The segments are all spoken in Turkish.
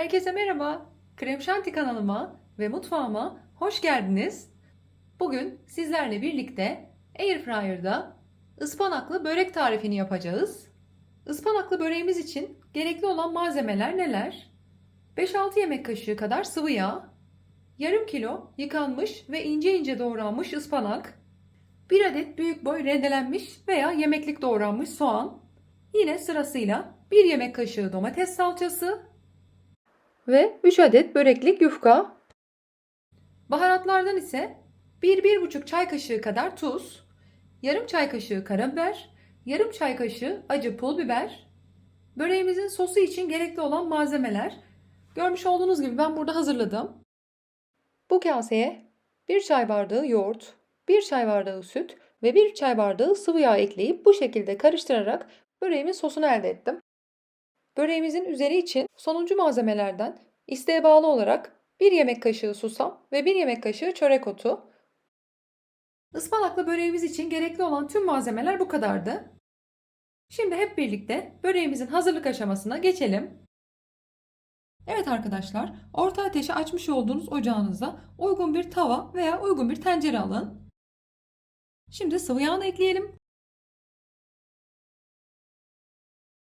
Herkese merhaba. Krem Şanti kanalıma ve mutfağıma hoş geldiniz. Bugün sizlerle birlikte Airfryer'da ıspanaklı börek tarifini yapacağız. Ispanaklı böreğimiz için gerekli olan malzemeler neler? 5-6 yemek kaşığı kadar sıvı yağ, yarım kilo yıkanmış ve ince ince doğranmış ıspanak, 1 adet büyük boy rendelenmiş veya yemeklik doğranmış soğan, yine sırasıyla 1 yemek kaşığı domates salçası, ve 3 adet böreklik yufka. Baharatlardan ise 1-1,5 çay kaşığı kadar tuz, yarım çay kaşığı karabiber, yarım çay kaşığı acı pul biber. Böreğimizin sosu için gerekli olan malzemeler görmüş olduğunuz gibi ben burada hazırladım. Bu kaseye 1 çay bardağı yoğurt, 1 çay bardağı süt ve 1 çay bardağı sıvı yağ ekleyip bu şekilde karıştırarak böreğimin sosunu elde ettim. Böreğimizin üzeri için sonuncu malzemelerden isteğe bağlı olarak 1 yemek kaşığı susam ve 1 yemek kaşığı çörek otu. Ispanaklı böreğimiz için gerekli olan tüm malzemeler bu kadardı. Şimdi hep birlikte böreğimizin hazırlık aşamasına geçelim. Evet arkadaşlar, orta ateşe açmış olduğunuz ocağınıza uygun bir tava veya uygun bir tencere alın. Şimdi sıvı yağını ekleyelim.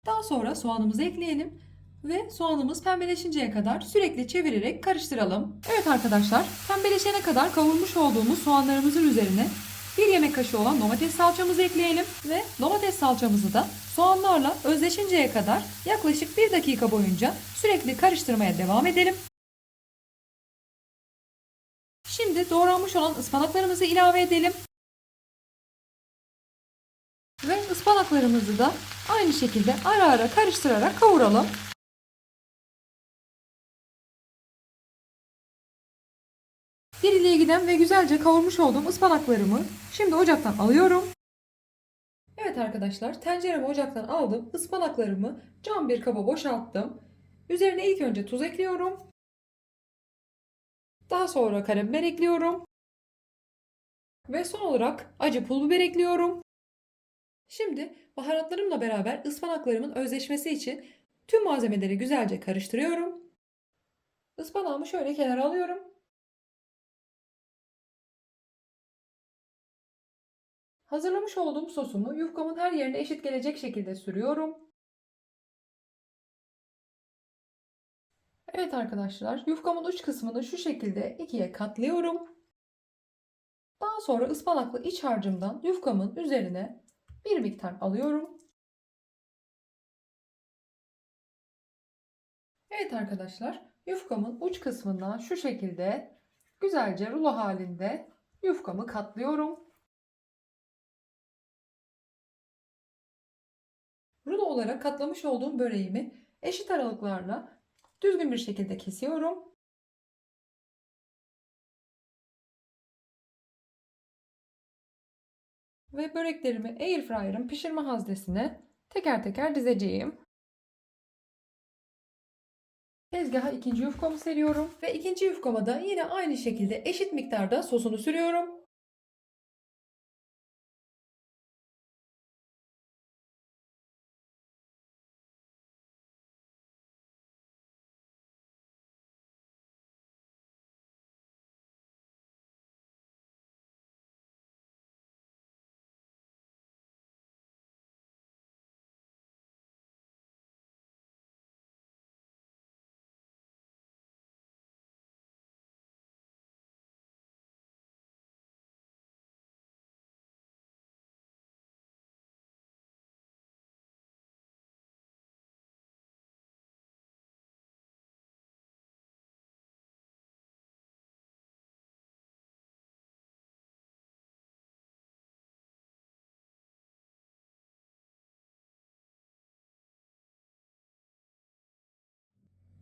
Daha sonra soğanımızı ekleyelim ve soğanımız pembeleşinceye kadar sürekli çevirerek karıştıralım. Evet arkadaşlar pembeleşene kadar kavurmuş olduğumuz soğanlarımızın üzerine bir yemek kaşığı olan domates salçamızı ekleyelim ve domates salçamızı da soğanlarla özleşinceye kadar yaklaşık 1 dakika boyunca sürekli karıştırmaya devam edelim. Şimdi doğranmış olan ıspanaklarımızı ilave edelim. Ve ıspanaklarımızı da aynı şekilde ara ara karıştırarak kavuralım. Diriliğe giden ve güzelce kavurmuş olduğum ıspanaklarımı şimdi ocaktan alıyorum. Evet arkadaşlar tenceremi ocaktan aldım. Ispanaklarımı cam bir kaba boşalttım. Üzerine ilk önce tuz ekliyorum. Daha sonra karabiber ekliyorum. Ve son olarak acı pul biber ekliyorum. Şimdi baharatlarımla beraber ıspanaklarımın özleşmesi için tüm malzemeleri güzelce karıştırıyorum. Ispanağımı şöyle kenara alıyorum. Hazırlamış olduğum sosumu yufkamın her yerine eşit gelecek şekilde sürüyorum. Evet arkadaşlar, yufkamın uç kısmını şu şekilde ikiye katlıyorum. Daha sonra ıspanaklı iç harcımdan yufkamın üzerine bir miktar alıyorum. Evet arkadaşlar, yufkamın uç kısmından şu şekilde güzelce rulo halinde yufkamı katlıyorum. Rulo olarak katlamış olduğum böreğimi eşit aralıklarla düzgün bir şekilde kesiyorum. Ve böreklerimi airfryer'ın pişirme haznesine teker teker dizeceğim. Tezgaha ikinci yufkamı seriyorum ve ikinci yufkama da yine aynı şekilde eşit miktarda sosunu sürüyorum.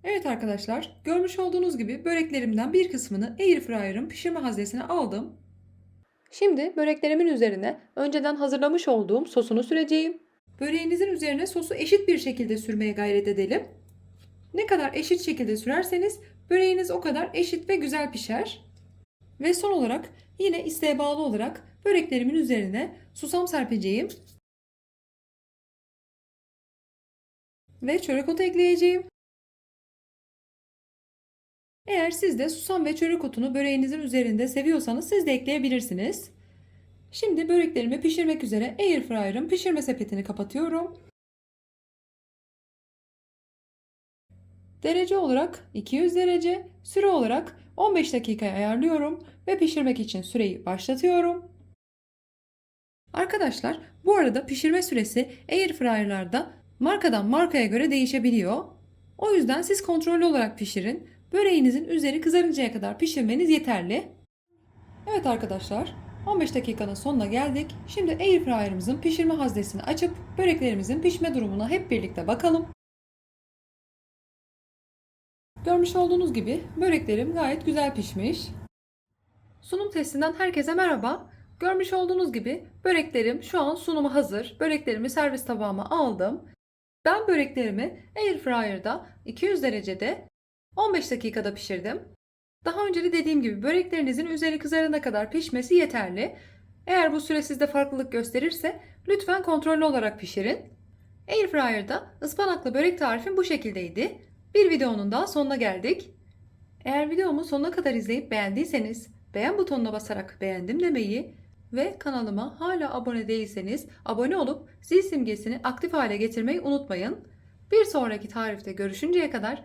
Evet arkadaşlar, görmüş olduğunuz gibi böreklerimden bir kısmını airfryer'ın pişirme haznesine aldım. Şimdi böreklerimin üzerine önceden hazırlamış olduğum sosunu süreceğim. Böreğinizin üzerine sosu eşit bir şekilde sürmeye gayret edelim. Ne kadar eşit şekilde sürerseniz böreğiniz o kadar eşit ve güzel pişer. Ve son olarak yine isteğe bağlı olarak böreklerimin üzerine susam serpeceğim. Ve çörek otu ekleyeceğim. Eğer siz de susam ve çörek otunu böreğinizin üzerinde seviyorsanız siz de ekleyebilirsiniz. Şimdi böreklerimi pişirmek üzere Airfryer'ın pişirme sepetini kapatıyorum. Derece olarak 200 derece, süre olarak 15 dakikaya ayarlıyorum ve pişirmek için süreyi başlatıyorum. Arkadaşlar bu arada pişirme süresi Airfryer'larda markadan markaya göre değişebiliyor. O yüzden siz kontrollü olarak pişirin. Böreğinizin üzeri kızarıncaya kadar pişirmeniz yeterli. Evet arkadaşlar 15 dakikanın sonuna geldik. Şimdi Airfryer'ımızın pişirme haznesini açıp böreklerimizin pişme durumuna hep birlikte bakalım. Görmüş olduğunuz gibi böreklerim gayet güzel pişmiş. Sunum testinden herkese merhaba. Görmüş olduğunuz gibi böreklerim şu an sunuma hazır. Böreklerimi servis tabağıma aldım. Ben böreklerimi Airfryer'da 200 derecede 15 dakikada pişirdim. Daha önce de dediğim gibi böreklerinizin üzeri kızarana kadar pişmesi yeterli. Eğer bu süre sizde farklılık gösterirse lütfen kontrollü olarak pişirin. Airfryer'da ıspanaklı börek tarifim bu şekildeydi. Bir videonun daha sonuna geldik. Eğer videomu sonuna kadar izleyip beğendiyseniz beğen butonuna basarak beğendim demeyi ve kanalıma hala abone değilseniz abone olup zil simgesini aktif hale getirmeyi unutmayın. Bir sonraki tarifte görüşünceye kadar